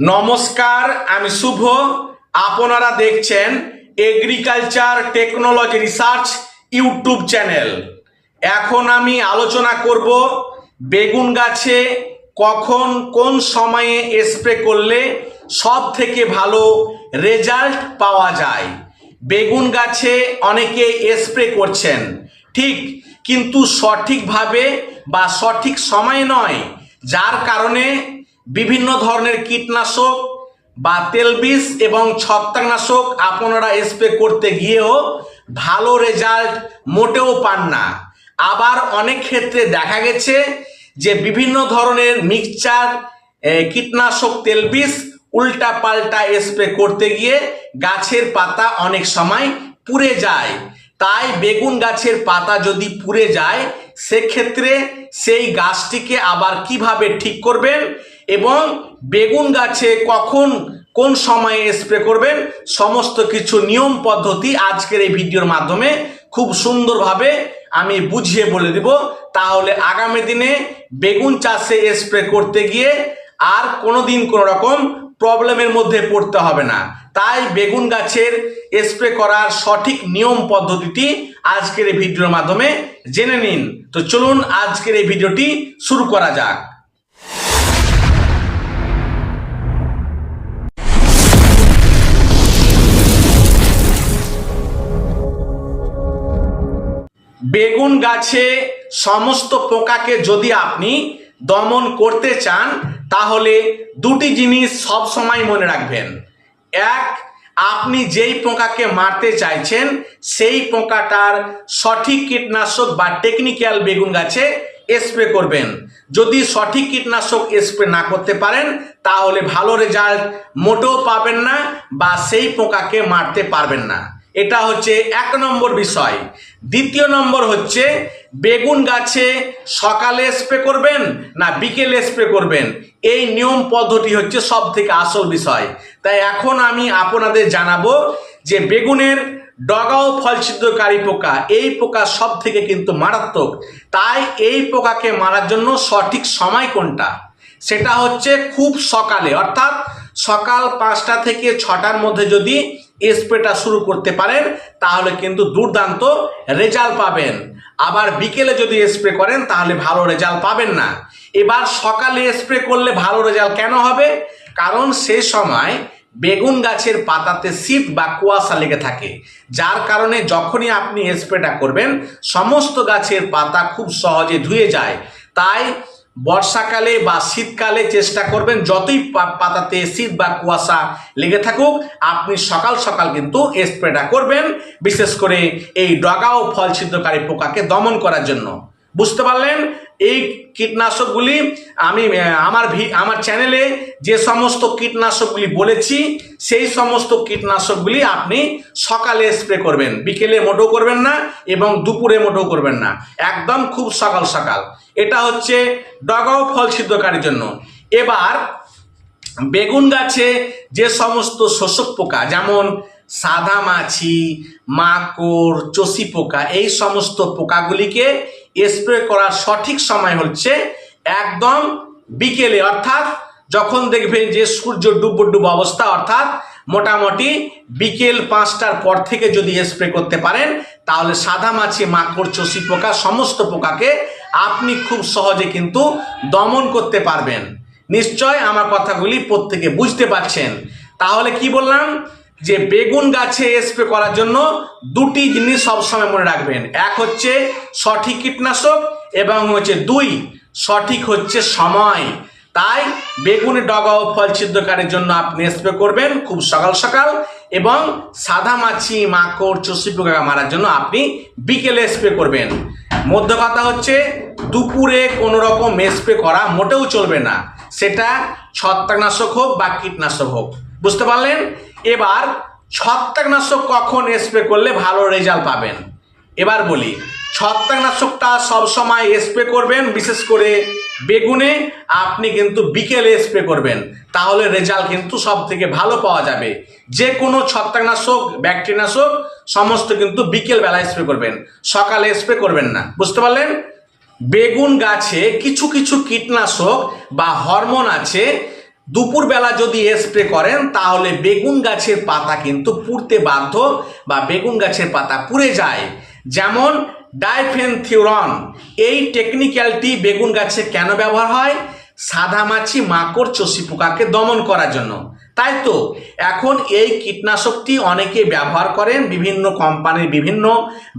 নমস্কার, আমি শুভ। আপনারা দেখছেন agriculture technology research YouTube channel এখন আমি আলোচনা করব বেগুন গাছে কখন কোন সময়ে স্প্রে করলে সব থেকে ভালো রেজাল্ট পাওয়া যায়। বেগুন গাছে অনেকে স্প্রে করছেন, ঠিক, কিন্তু সঠিকভাবে বা সঠিক সময় নয়। যার কারণে বিভিন্ন ধরনের কীটনাশক বা তেলবিষ এবং ছত্রাকনাশক আপনারা স্প্রে করতে গিয়েও ভালো রেজাল্ট মোটেও পান না। আবার অনেক ক্ষেত্রে দেখা গেছে যে বিভিন্ন ধরনের মিক্সচার কীটনাশক তেলবিষ উল্টা পাল্টা স্প্রে করতে গিয়ে গাছের পাতা অনেক সময় পুড়ে যায়। তাই বেগুন গাছের পাতা যদি পুড়ে যায়, সেক্ষেত্রে সেই গাছটিকে আবার কীভাবে ঠিক করবেন? এবং বেগুন গাছে কখন কোন সময়ে স্প্রে করবেন, সমস্ত কিছু নিয়ম পদ্ধতি আজকের এই ভিডিওর মাধ্যমে খুব সুন্দরভাবে আমি বুঝিয়ে বলে দিব। তাহলে আগামী দিনে বেগুন চাষে স্প্রে করতে গিয়ে আর কোনো দিন কোনো রকম প্রবলেমের মধ্যে পড়তে হবে না। তাই বেগুন গাছের স্প্রে করার সঠিক নিয়ম পদ্ধতিটি আজকের এই ভিডিওর মাধ্যমে জেনে নিন। তো চলুন আজকের এই ভিডিওটি শুরু করা যাক। গাছে সমস্ত পোকাকে যদি আপনি দমন করতে চান, তাহলে দুটি জিনিস সব সময় মনে রাখবেন। এক, আপনি যেই পোকাকে মারতে চাইছেন, সেই পোকাটার সঠিক কীটনাশক বা টেকনিক্যাল বেগুন গাছে স্প্রে করবেন। যদি সঠিক কীটনাশক স্প্রে না করতে পারেন, তাহলে ভালো রেজাল্ট মোটেও পাবেন না বা সেই পোকাকে মারতে পারবেন না। এটা হচ্ছে এক নম্বর বিষয়। দ্বিতীয় নম্বর হচ্ছে, বেগুন গাছে সকালে স্প্রে করবেন না বিকেলে স্প্রে করবেন? এই নিয়ম পদ্ধতি হচ্ছে সব থেকে আসল বিষয়। তাই এখন আমি আপনাদের জানাব যে বেগুনের ডগাও ফল ছিদ্রকারী পোকা, এই পোকা সব থেকে কিন্তু মারাত্মক। তাই এই পোকাকে মারার জন্য সঠিক সময় কোনটা? সেটা হচ্ছে খুব সকালে, অর্থাৎ সকাল পাঁচটা থেকে ছটার মধ্যে যদি স্প্রেটা শুরু করতে পারেন, তাহলে কিন্তু দুর্দান্ত রেজাল্ট পাবেন। আবার বিকেলে যদি স্প্রে করেন, তাহলে ভালো রেজাল্ট পাবেন না। এবার সকালে স্প্রে করলে ভালো রেজাল্ট কেন হবে? কারণ সে সময় বেগুন গাছের পাতাতে শীত বা কুয়াশা লেগে থাকে। যার কারণে যখনই আপনি স্প্রেটা করবেন, সমস্ত গাছের পাতা খুব সহজে ধুয়ে যায়। তাই বর্ষাকালে বা শীতকালে চেষ্টা করবেন যতই পাতাতে শীত বা কুয়াশা লেগে থাকুক, আপনি সকাল সকাল কিন্তু স্প্রেটা করবেন, বিশেষ করে এই ডগা ও ফল ছিদ্রকারী পোকাকে দমন করার জন্য। বুঝতে পারলেন? এই কীটনাশকগুলি আমি আমার আমার চ্যানেলে যে সমস্ত কীটনাশকগুলি বলেছি, সেই সমস্ত কীটনাশকগুলি আপনি সকালে স্প্রে করবেন, বিকেলে মোটেও করবেন না এবং দুপুরে মোটেও করবেন না। একদম খুব সকাল সকাল। এটা হচ্ছে ডগাও ফল ছিদ্রকারীর জন্য। এবার বেগুন গাছে যে সমস্ত শোষক পোকা, যেমন সাদা মাছি, মাকড়, চষি পোকা, এই সমস্ত পোকাগুলিকে স্প্রে করার সঠিক সময় হচ্ছে একদম বিকেলে। অর্থাৎ যখন দেখবেন যে সূর্য ডুব ডুব অবস্থা, অর্থাৎ মোটামুটি বিকেল পাঁচটার পর থেকে যদি স্প্রে করতে পারেন, তাহলে সাদা মাছি, মাকড়, চষি পোকা, সমস্ত পোকাকে আপনি খুব সহজে কিন্তু দমন করতে পারবেন। নিশ্চয় আমার কথাগুলি প্রত্যেকে বুঝতে পারছেন। তাহলে কি বললাম? যে বেগুন গাছে স্প্রে করার জন্য দুটি জিনিস সবসময় মনে রাখবেন। এক হচ্ছে সঠিক কীটনাশক এবং হচ্ছে দুই, সঠিক হচ্ছে সময়। তাই বেগুনে ডগা ও ফল ছিদ্রকারের জন্য আপনি স্প্রে করবেন খুব সকাল সকাল এবং সাদা মাছি, মাকড় চষি পোকা মারার জন্য আপনি বিকেলে স্প্রে করবেন। মধ্য কথা হচ্ছে দুপুরে কোনো রকম স্প্রে করা মোটেও চলবে না। সেটা ছত্রাকনাশক হোক বা কীটনাশক হোক। বুঝতে পারলেন? এবার ছত্রাকনাশক কখন স্প্রে করলে ভালো রেজাল্ট পাবেন? এবার বলি, ছত্রাকনাশকটা সবসময় স্প্রে করবেন, বিশেষ করে বেগুনে, আপনি কিন্তু বিকেলে স্প্রে করবেন। তাহলে রেজাল্ট কিন্তু সব থেকে ভালো পাওয়া যাবে। যে কোনো ছত্রাকনাশক ব্যাকটেরিয়ানাশক সমস্ত কিন্তু বিকেল বেলায় স্প্রে করবেন। সকালে স্প্রে করবেন না। বুঝতে পারলেন? বেগুন গাছে কিছু কিছু কীটনাশক বা হরমোন আছে দুপুরবেলা যদি স্প্রে করেন, তাহলে বেগুন গাছের পাতা কিন্তু পুড়তে বাধ্য বা বেগুন গাছের পাতা পুড়ে যায়। যেমন ডাইফেনথিউরন, এই টেকনিক্যালটি বেগুন গাছে কেন ব্যবহার হয়? সাদামাছি মাকড়, চষি পোকাকে দমন করার জন্য। তাই তো এখন এই কীটনাশকটি অনেকে ব্যবহার করেন, বিভিন্ন কোম্পানির বিভিন্ন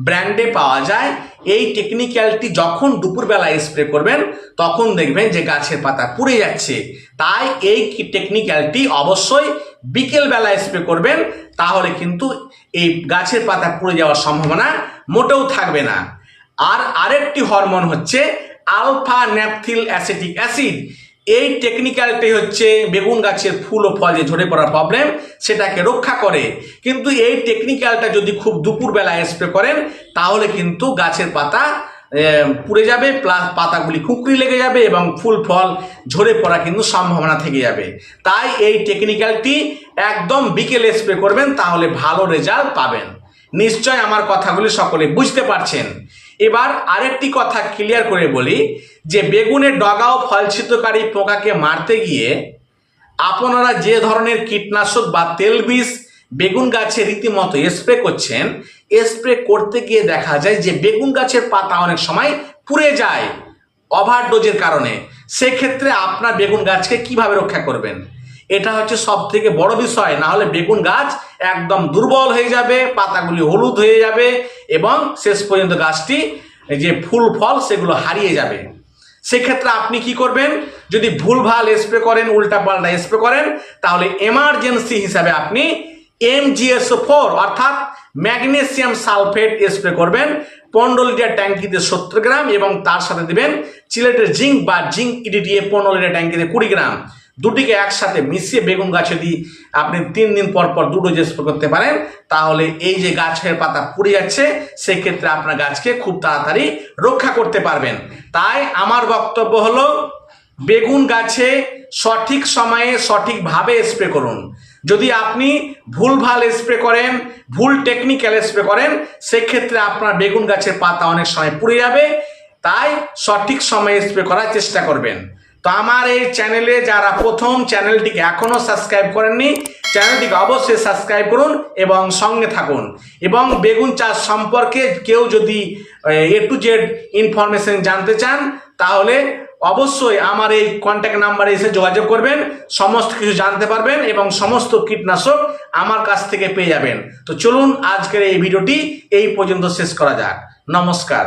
ব্র্যান্ডে পাওয়া যায়। এই টেকনিক্যালটি যখন দুপুরবেলা স্প্রে করবেন, তখন দেখবেন যে গাছের পাতা পুড়ে যাচ্ছে। তাই এই টেকনিক্যালটি অবশ্যই বিকেলবেলা স্প্রে করবেন, তাহলে কিন্তু এই গাছের পাতা পুড়ে যাওয়ার সম্ভাবনা মোটেও থাকবে না। আর আরেকটি হরমোন হচ্ছে আলফা ন্যাপথিল অ্যাসিটিক অ্যাসিড এই টেকনিক্যালটি হচ্ছে বেগুন গাছের ফুল ও ফল যে ঝরে পড়ার প্রবলেম সেটাকে রক্ষা করে। কিন্তু এই টেকনিক্যালটা যদি খুব দুপুরবেলা স্প্রে করেন, তাহলে কিন্তু গাছের পাতা পুড়ে যাবে প্লাস পাতাগুলি কুকরি লেগে যাবে এবং ফুল, ফল ঝরে পড়া কিন্তু সম্ভাবনা থেকে যাবে। তাই এই টেকনিক্যালটি একদম বিকেলে স্প্রে করবেন, তাহলে ভালো রেজাল্ট পাবেন। নিশ্চয় আমার কথাগুলি সকলে বুঝতে পারছেন। এবার আরেকটি কথা ক্লিয়ার করে বলি যে বেগুনের ডগা ও ফলছিতকারী পোকাকে মারতে গিয়ে আপনারা যে ধরনের কীটনাশক বা তেলবিষ বেগুন গাছে রীতিমতো স্প্রে করছেন স্প্রে করতে গিয়ে দেখা যায় যে বেগুন গাছের পাতা অনেক সময় পুড়ে যায় ওভারডোজের কারণে। সেক্ষেত্রে আপনার বেগুন গাছকে কীভাবে রক্ষা করবেন? এটা হচ্ছে সব থেকে বড় বিষয় না হলে বেগুন গাছ একদম দুর্বল হয়ে যাবে, পাতাগুলি হলুদ হয়ে যাবে এবং শেষ পর্যন্ত গাছটি যে ফুল ফল সেগুলো হারিয়ে যাবে। সেক্ষেত্রে আপনি কি করবেন? যদি ভুলভাল স্প্রে করেন উল্টা পাল্টা স্প্রে করেন, তাহলে এমার্জেন্সি হিসাবে আপনি এমজিএসও ফোর অর্থাৎ ম্যাগনেসিয়াম সালফেট স্প্রে করবেন। পনেরো লিটার ট্যাঙ্কিতে সত্তর গ্রাম এবং তার সাথে দেবেন চিলেটের জিঙ্ক বা জিঙ্ক ইডিটিএ পনেরো লিটার ট্যাঙ্কিতে কুড়ি গ্রাম। দুটিকে একসাথে মিশিয়ে বেগুন গাছে দিয়ে আপনি তিন দিন পর পর দুটো যে স্প্রে করতে পারেন, তাহলে এই যে গাছের পাতা পুড়ে যাচ্ছে, সেক্ষেত্রে আপনার গাছকে খুব তাড়াতাড়ি রক্ষা করতে পারবেন। তাই আমার বক্তব্য হলো, বেগুন গাছে সঠিক সময়ে সঠিকভাবে স্প্রে করুন। যদি আপনি ভুলভাল স্প্রে করেন, ভুল টেকনিক্যাল স্প্রে করেন, সেক্ষেত্রে আপনার বেগুন গাছের পাতা অনেক সময় পুড়ে যাবে। তাই সঠিক সময়ে স্প্রে করার চেষ্টা করবেন। তো আমার এই চ্যানেলে যারা প্রথম চ্যানেলটিকে এখনও সাবস্ক্রাইব করেননি চ্যানেলটিকে অবশ্যই সাবস্ক্রাইব করুন এবং সঙ্গে থাকুন। এবং বেগুন চাষ সম্পর্কে কেউ যদি, এ টু জেড ইনফরমেশন জানতে চান, তাহলে অবশ্যই আমার এই কন্ট্যাক্ট নাম্বারে এসে যোগাযোগ করবেন, সমস্ত কিছু জানতে পারবেন এবং সমস্ত কীটনাশক আমার কাছ থেকে পেয়ে যাবেন। তো চলুন আজকের এই ভিডিওটি এই পর্যন্ত শেষ করা যাক। নমস্কার।